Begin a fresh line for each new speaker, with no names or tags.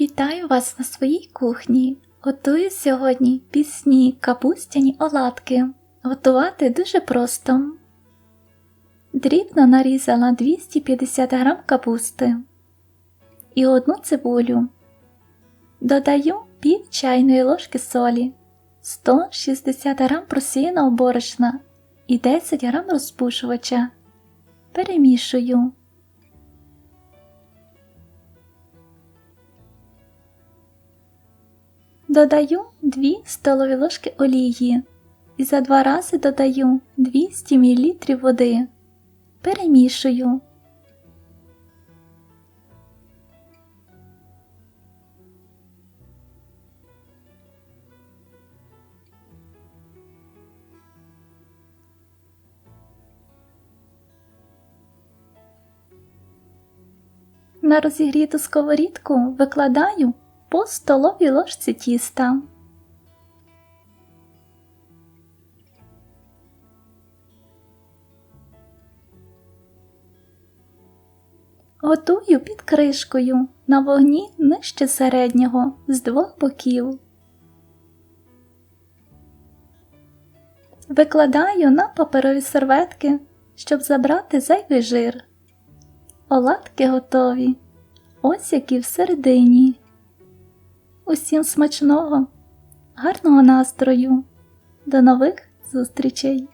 Вітаю вас на своїй кухні. Готую сьогодні пісні капустяні оладки. Готувати дуже просто. Дрібно нарізала 250 г капусти і одну цибулю. Додаю пів чайної ложки солі, 160 г просіяного борошна і 10 г розпушувача. Перемішую. Додаю 2 столові ложки олії і за два рази додаю 200 мл води. Перемішую. На розігріту сковорідку викладаю по столовій ложці тіста. Готую під кришкою на вогні нижче середнього з двох боків. Викладаю на паперові серветки, щоб забрати зайвий жир. Оладки готові. Ось які всередині. Усім смачного, гарного настрою. До нових зустрічей!